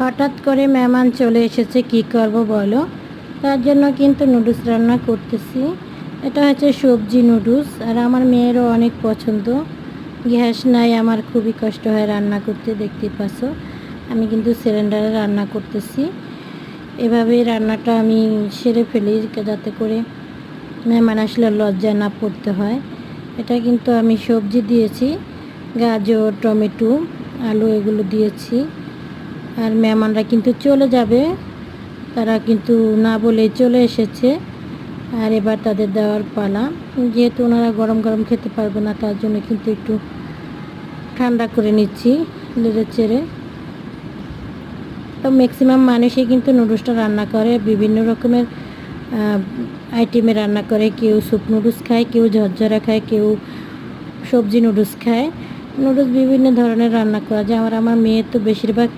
হঠাৎ করে মেহমান চলে এসেছে, কি করব বলো? তার জন্য কিন্তু নুডলস রান্না করতেছি। এটা হচ্ছে সবজি নুডলস, আর আমার মেয়েরও অনেক পছন্দ। গ্যাস নাই, আমার খুবই কষ্ট হয় রান্না করতে, দেখতে পাচ্ছ? আমি কিন্তু সিলিন্ডারে রান্না করতেছি। এভাবেই রান্নাটা আমি সেরে ফেলি যাতে করে মেহমান আসলে লজ্জায় না পড়তে হয়। এটা কিন্তু আমি সবজি দিয়েছি, গাজর, টমেটো, আলু এগুলো দিয়েছি। আর মেহমানরা কিন্তু চলে যাবে। তারা কিন্তু না বলেই চলে এসেছে। আর এবার তাদের দেওয়ার পালা। যেহেতু ওনারা গরম গরম খেতে পারবে না, তার জন্য কিন্তু একটু ঠান্ডা করে নিচ্ছি লেড়ে চেড়ে। তো ম্যাক্সিমাম মানুষই কিন্তু নুডলসটা রান্না করে। বিভিন্ন রকমের আইটেমে রান্না করে। কেউ স্যুপ নুডলস খায়, কেউ ঝরঝরা খায়, কেউ সবজি নুডলস খায়। নুডলস বিভিন্ন ধরনের রান্না করা যায়। আমার আমার মেয়ে তো বেশিরভাগ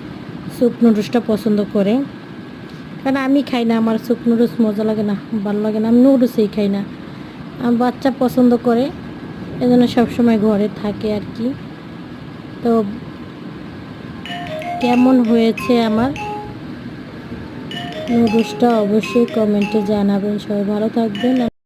স্যুপ নুডলসটা পছন্দ করে। কারণ আমি খাই না, আমার স্যুপ নুডলস মজা লাগে না, ভালো লাগে না। আমি নুডলসই খাই না। আমার বাচ্চা পছন্দ করে এই এজন্য সবসময় ঘরে থাকে আর কি। তো কেমন হয়েছে আমার নুডলসটা অবশ্যই কমেন্টে জানাবেন। সবাই ভালো থাকবেন।